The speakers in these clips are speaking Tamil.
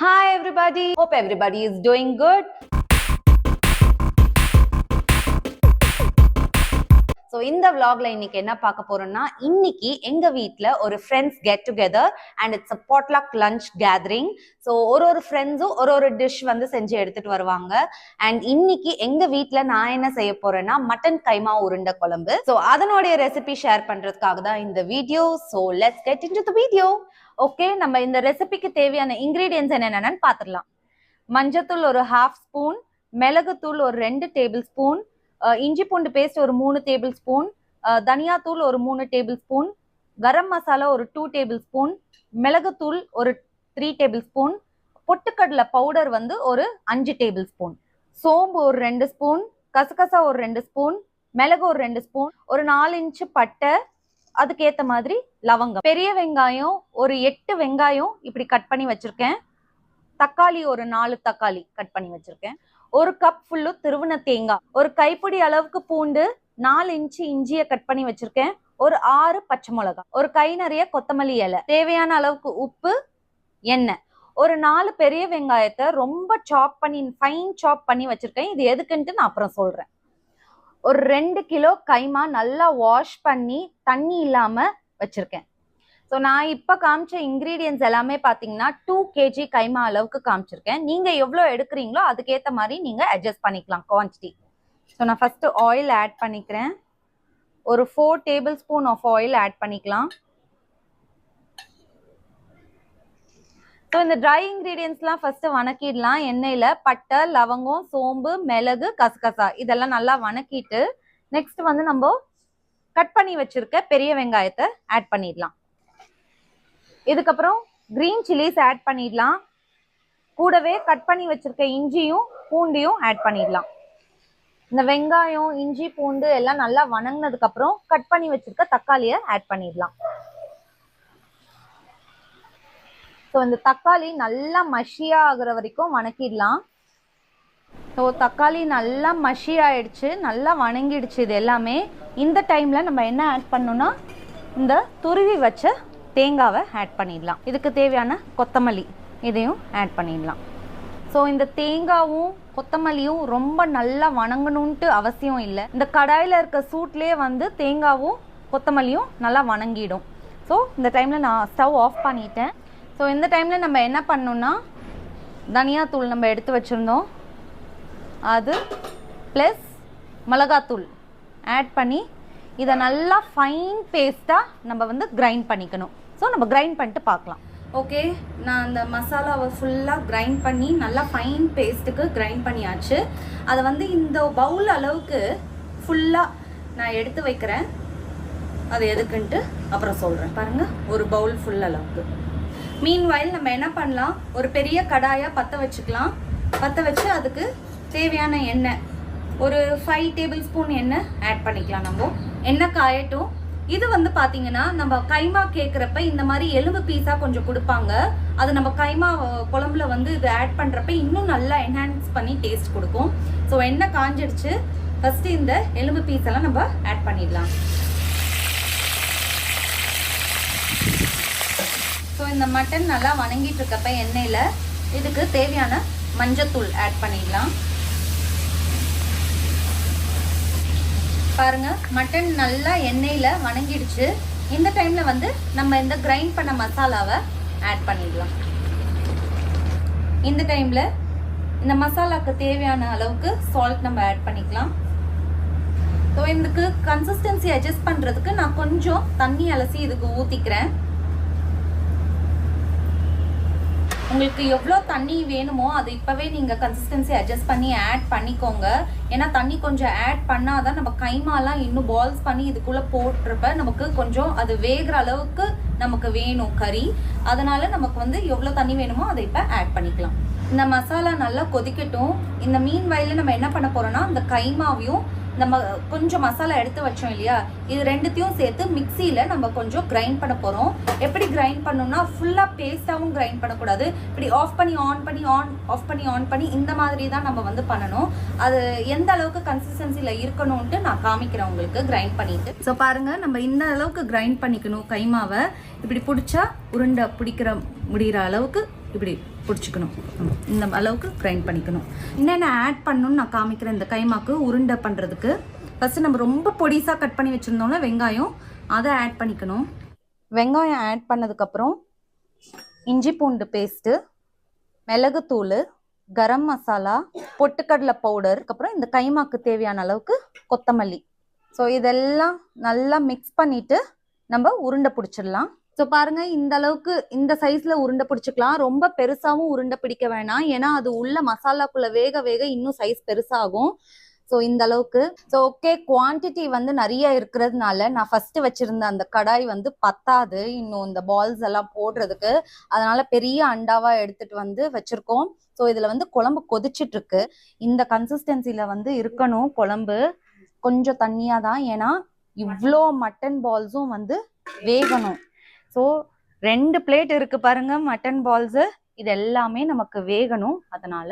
Hi, everybody. Hope everybody is doing good. So இந்த விளாக்ல இன்னைக்கு என்ன பார்க்க போறோம்னா இன்னைக்கு எங்க வீட்டில் ஒரு friends get together and it's a potluck lunch gathering so ஒரு ஒரு ஃப்ரெண்ட்ஸும் ஒரு ஒரு டிஷ் வந்து செஞ்சு எடுத்துட்டு வருவாங்க. அண்ட் இன்னைக்கு எங்க வீட்டில் நான் என்ன செய்ய போறேன்னா மட்டன் கைமா உருண்டை குழம்பு. ஸோ அதனுடைய ரெசிபி ஷேர் பண்றதுக்காக தான் இந்த video so let's get in to video okay நம்ம இந்த ரெசிபிக்கு தேவையான இன்கிரீடியன்ஸ் என்னென்னு பார்த்துடலாம். மஞ்சத்தூள் ஒரு ஹாஃப் ஸ்பூன் மிளகுத்தூள் ஒரு ரெண்டு டேபிள் ஸ்பூன் இஞ்சி பூண்டு பேஸ்ட் ஒரு மூணு டேபிள் ஸ்பூன் தனியாத்தூள் ஒரு மூணு டேபிள் ஸ்பூன் கரம் மசாலா ஒரு டூ டேபிள் ஸ்பூன் மிளகுத்தூள் ஒரு த்ரீ டேபிள் ஸ்பூன் பொட்டுக்கடலை பவுடர் வந்து ஒரு அஞ்சு டேபிள் ஸ்பூன் சோம்பு ஒரு ரெண்டு ஸ்பூன் கசகசா ஒரு ரெண்டு ஸ்பூன் மிளகு ஒரு ரெண்டு ஸ்பூன் ஒரு நாலு இன்ச்சு பட்டை அதுக்கேற்ற மாதிரி லவங்கம். பெரிய வெங்காயம் ஒரு எட்டு வெங்காயம் இப்படி கட் பண்ணி வச்சுருக்கேன். தக்காளி ஒரு நாலு தக்காளி கட் பண்ணி வச்சுருக்கேன். ஒரு கப் ஃபுல்லு திருவன தேங்காய். ஒரு கைப்பிடி அளவுக்கு பூண்டு நாலு இன்ச்சு இஞ்சியை கட் பண்ணி வச்சிருக்கேன். ஒரு ஆறு பச்சை மிளகாய். ஒரு கை நிறைய கொத்தமல்லி இலை. தேவையான அளவுக்கு உப்பு எண்ணெய். ஒரு நாலு பெரிய வெங்காயத்தை ரொம்ப சாப் பண்ணி ஃபைன் சாப் பண்ணி வச்சிருக்கேன். இது எதுக்குன்ட்டு நான் அப்புறம் சொல்றேன். ஒரு ரெண்டு கிலோ கைமா நல்லா வாஷ் பண்ணி தண்ணி இல்லாம வச்சிருக்கேன். ஸோ நான் இப்போ காமிச்ச இன்க்ரீடியன்ஸ் எல்லாமே பார்த்தீங்கன்னா டூ கேஜி கைமா அளவுக்கு காமிச்சிருக்கேன். நீங்கள் எவ்வளோ எடுக்கிறீங்களோ அதுக்கேற்ற மாதிரி நீங்கள் அட்ஜஸ்ட் பண்ணிக்கலாம் குவான்டிட்டி ஸோ நான் ஃபஸ்ட்டு ஆயில் ஆட் பண்ணிக்கிறேன். ஒரு four tablespoon of oil add பண்ணிக்கலாம். ஸோ இந்த ட்ரை இன்க்ரீடியன்ஸ்லாம் ஃபஸ்ட்டு வணக்கிடலாம். எண்ணெயில் பட்டை லவங்கம் சோம்பு மிளகு கசகசா இதெல்லாம் நல்லா வணக்கிட்டு நெக்ஸ்ட் வந்து நம்ம கட் பண்ணி வச்சுருக்க பெரிய வெங்காயத்தை ஆட் பண்ணிடலாம். இதுக்கப்புறம் க்ரீன் சில்லிஸ் ஆட் பண்ணிடலாம். கூடவே கட் பண்ணி வச்சுருக்க இஞ்சியும் பூண்டையும் ஆட் பண்ணிடலாம். இந்த வெங்காயம் இஞ்சி பூண்டு எல்லாம் நல்லா வணங்கினதுக்கப்புறம் கட் பண்ணி வச்சுருக்க தக்காளியை ஆட் பண்ணிடலாம். ஸோ இந்த தக்காளி நல்லா மஷியாக ஆகிற வரைக்கும் வணக்கிடலாம். ஸோ தக்காளி நல்லா மஷி ஆயிடுச்சு நல்லா வணங்கிடுச்சு இது எல்லாமே. இந்த டைமில் நம்ம என்ன ஆட் பண்ணோம்னா இந்த துருவி வச்ச தேங்காவை ஆட் பண்ணிடலாம். இதுக்கு தேவையான கொத்தமல்லி இதையும் ஆட் பண்ணிடலாம். ஸோ இந்த தேங்காவும் கொத்தமல்லியும் ரொம்ப நல்லா வணங்கணுன்ட்டு அவசியம் இல்லை. இந்த கடாயில் இருக்க சூட்லேயே வந்து தேங்காவும் கொத்தமல்லியும் நல்லா வணங்கிடும். ஸோ இந்த டைமில் நான் ஸ்டவ் ஆஃப் பண்ணிட்டேன். ஸோ இந்த டைமில் நம்ம என்ன பண்ணணுன்னா தனியாத்தூள் நம்ம எடுத்து வச்சுருந்தோம். அது ப்ளஸ் மிளகாத்தூள் ஆட் பண்ணி இதை நல்லா ஃபைன் பேஸ்ட்டாக நம்ம வந்து கிரைண்ட் பண்ணிக்கணும். ஸோ நம்ம கிரைண்ட் பண்ணிட்டு பார்க்கலாம். ஓகே நான் அந்த மசாலாவை ஃபுல்லாக கிரைண்ட் பண்ணி நல்லா ஃபைன் பேஸ்ட்டுக்கு கிரைண்ட் பண்ணியாச்சு. அதை வந்து இந்த பவுல் அளவுக்கு ஃபுல்லாக நான் எடுத்து வைக்கிறேன். அது எதுக்குன்ட்டு அப்புறம் சொல்கிறேன் பாருங்கள் ஒரு பவுல் ஃபுல் அளவுக்கு. மீன் வயல் நம்ம என்ன பண்ணலாம்? ஒரு பெரிய கடாயாக பற்ற வச்சுக்கலாம். பற்ற வச்சு அதுக்கு தேவையான எண்ணெய். ஒரு ஃபைவ் டேபிள் ஸ்பூன் எண்ணெய் ஆட் பண்ணிக்கலாம் நம்ம. எண்ணெய் காயட்டும். இது வந்து பார்த்தீங்கன்னா நம்ம கைமா கேட்குறப்ப இந்த மாதிரி எலும்பு பீஸாக கொஞ்சம் கொடுப்பாங்க. அது நம்ம கைமா குழம்புல வந்து இது ஆட் பண்ணுறப்ப இன்னும் நல்லா என்ஹான்ஸ் பண்ணி டேஸ்ட் கொடுக்கும். ஸோ எண்ணெய் காஞ்சிடுச்சு. ஃபஸ்ட்டு இந்த எலும்பு பீஸ் எல்லாம் நம்ம ஆட் பண்ணிடலாம். ஸோ இந்த மட்டன் நல்லா வணங்கிட்டு இருக்கப்ப எண்ணெயில் இதுக்கு தேவையான மஞ்சத்தூள் ஆட் பண்ணிடலாம். பாருங்க மட்டன் நல்லா எண்ணெயில் வணங்கிடுச்சு. இந்த டைமில் வந்து நம்ம இந்த கிரைண்ட் பண்ண மசாலாவை ஆட் பண்ணிடலாம். இந்த டைமில் இந்த மசாலாக்கு தேவையான அளவுக்கு சால்ட் நம்ம ஆட் பண்ணிக்கலாம். ஸோ இதுக்கு கன்சிஸ்டன்சி அட்ஜஸ்ட் பண்ணுறதுக்கு நான் கொஞ்சம் தண்ணி அலசி இதுக்கு ஊற்றிக்கிறேன் உங்களுக்கு எவ்வளோ தண்ணி வேணுமோ அது இப்போவே நீங்கள் கன்சிஸ்டன்சி அட்ஜஸ்ட் பண்ணி ஆட் பண்ணிக்கோங்க. ஏன்னா தண்ணி கொஞ்சம் ஆட் பண்ணால் தான் நம்ம கைமாலாம் இன்னும் பால்ஸ் பண்ணி இதுக்குள்ளே போட்டிருப்ப நமக்கு கொஞ்சம் அது வேகிற அளவுக்கு நமக்கு வேணும் கறி. அதனால் நமக்கு வந்து எவ்வளோ தண்ணி வேணுமோ அதை இப்போ ஆட் பண்ணிக்கலாம். இந்த மசாலா நல்லா கொதிக்கட்டும். இந்த மீன் வயலில் நம்ம என்ன பண்ண போகிறோம்னா இந்த கைமாவையும் நம்ம கொஞ்சம் மசாலா எடுத்து வச்சோம் இல்லையா? இது ரெண்டுத்தையும் சேர்த்து மிக்சியில் நம்ம கொஞ்சம் கிரைண்ட் பண்ண போகிறோம் எப்படி கிரைண்ட் பண்ணணும்னா ஃபுல்லாக பேஸ்ட்டாகவும் கிரைண்ட் பண்ணக்கூடாது. இப்படி ஆஃப் பண்ணி ஆன் பண்ணி ஆன் ஆஃப் பண்ணி ஆன் பண்ணி இந்த மாதிரி தான் நம்ம வந்து பண்ணணும். அது எந்த அளவுக்கு கன்சிஸ்டன்சியில் இருக்கணும்ன்ட்டு நான் காமிக்கிறேன் உங்களுக்கு கிரைண்ட் பண்ணிட்டு. ஸோ பாருங்கள் நம்ம இந்த அளவுக்கு கிரைண்ட் பண்ணிக்கணும் கைமாவை. இப்படி பிடிச்சா உருண்டை பிடிக்கிற முடிகிற அளவுக்கு இப்படி பிடிச்சிக்கணும். இந்த அளவுக்கு கிரைண்ட் பண்ணிக்கணும். என்னென்ன ஆட் பண்ணணும்னு நான் காமிக்கிறேன். இந்த கைமாக்கு உருண்டை பண்ணுறதுக்கு ஃபஸ்ட்டு நம்ம ரொம்ப பொடிசாக கட் பண்ணி வச்சுருந்தோம்ல வெங்காயம். அதை ஆட் பண்ணிக்கணும். வெங்காயம் ஆட் பண்ணதுக்கப்புறம் இஞ்சி பூண்டு பேஸ்ட்டு மிளகுத்தூள் கரம் மசாலா பொட்டுக்கடலை பவுடர் அப்புறம் இந்த கைமாக்கு தேவையான அளவுக்கு கொத்தமல்லி. ஸோ இதெல்லாம் நல்லா மிக்ஸ் பண்ணிவிட்டு நம்ம உருண்டை பிடிச்சிடலாம். ஸோ பாருங்க இந்த அளவுக்கு இந்த சைஸ்ல உருண்டை பிடிச்சிக்கலாம். ரொம்ப பெருசாவும் உருண்டை பிடிக்க வேணாம். ஏன்னா அது உள்ள மசாலாக்குள்ள வேக வேக இன்னும் சைஸ் பெருசாகும். ஸோ இந்த அளவுக்கு. ஸோ ஓகே குவான்டிட்டி வந்து நிறைய இருக்கிறதுனால நான் ஃபர்ஸ்ட் வச்சிருந்த அந்த கடாய் வந்து பத்தாது. இன்னும் இந்த பால்ஸ் எல்லாம் போடுறதுக்கு. அதனால பெரிய அண்டாவா எடுத்துட்டு வந்து வச்சிருக்கோம். ஸோ இதுல வந்து குழம்பு கொதிச்சிட்டு இருக்கு இந்த கன்சிஸ்டன்சில வந்து இருக்கணும் குழம்பு. கொஞ்சம் தண்ணியா தான் ஏன்னா இவ்வளோ மட்டன் பால்ஸும் வந்து வேகணும். ஸோ ரெண்டு பிளேட் இருக்கு பாருங்க மட்டன் பால்ஸு இது எல்லாமே நமக்கு வேகணும். அதனால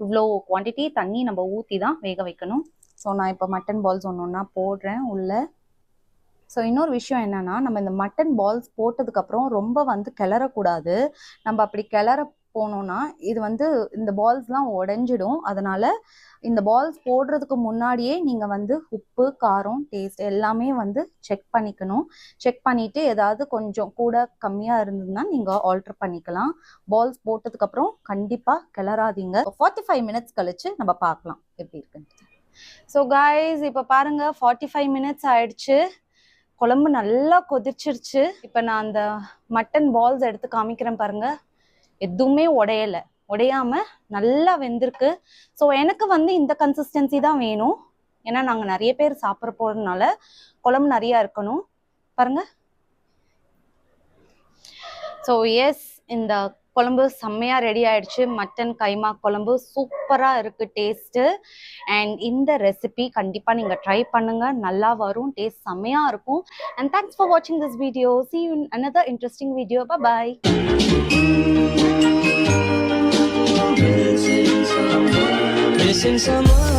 இவ்வளோ குவாண்டிட்டி தண்ணி நம்ம ஊற்றி தான் வேக வைக்கணும். ஸோ நான் இப்போ மட்டன் பால்ஸ் ஒன்று ஒன்றா போடுறேன் உள்ள. ஸோ இன்னொரு விஷயம் என்னன்னா நம்ம இந்த மட்டன் பால்ஸ் போட்டதுக்கப்புறம் ரொம்ப வந்து கிளறக்கூடாது. நம்ம அப்படி கிளற போனோன்னா இது வந்து இந்த பால்ஸ்லாம் உடைஞ்சிடும். அதனால இந்த பால்ஸ் போடுறதுக்கு முன்னாடியே நீங்கள் வந்து உப்பு காரம் டேஸ்ட் எல்லாமே வந்து செக் பண்ணிக்கணும். செக் பண்ணிட்டு ஏதாவது கொஞ்சம் கூட கம்மியாக இருந்ததுன்னா நீங்கள் ஆல்டர் பண்ணிக்கலாம். பால்ஸ் போட்டதுக்கப்புறம் கண்டிப்பாக கிளறாதீங்க. ஃபார்ட்டி ஃபைவ் மினிட்ஸ் கழிச்சு நம்ம பார்க்கலாம் எப்படி இருக்குன்ட்டு. ஸோ காய்ஸ் இப்போ பாருங்க ஃபார்ட்டி ஃபைவ் மினிட்ஸ் ஆயிடுச்சு. குழம்பு நல்லா கொதிச்சிருச்சு. இப்போ நான் அந்த மட்டன் பால்ஸ் எடுத்து காமிக்கிறேன் பாருங்க. எதுவுமே உடையலை. உடையாம நல்லா வெந்திருக்கு. ஸோ எனக்கு வந்து இந்த கன்சிஸ்டன்சி தான் வேணும். ஏன்னா நாங்கள் நிறைய பேர் சாப்பிட்ற போறதுனால குழம்பு நிறையா இருக்கணும். பாருங்க. ஸோ எஸ் இந்த குழம்பு செம்மையாக ரெடி ஆயிடுச்சு. மட்டன் கைமா குழம்பு சூப்பராக இருக்குது டேஸ்ட்டு அண்ட் இந்த ரெசிபி கண்டிப்பாக நீங்கள் ட்ரை பண்ணுங்கள் நல்லா வரும். டேஸ்ட் செம்மையாக இருக்கும். அண்ட் தேங்க்ஸ் ஃபார் வாட்சிங் this video see you another interesting video bye missing someone.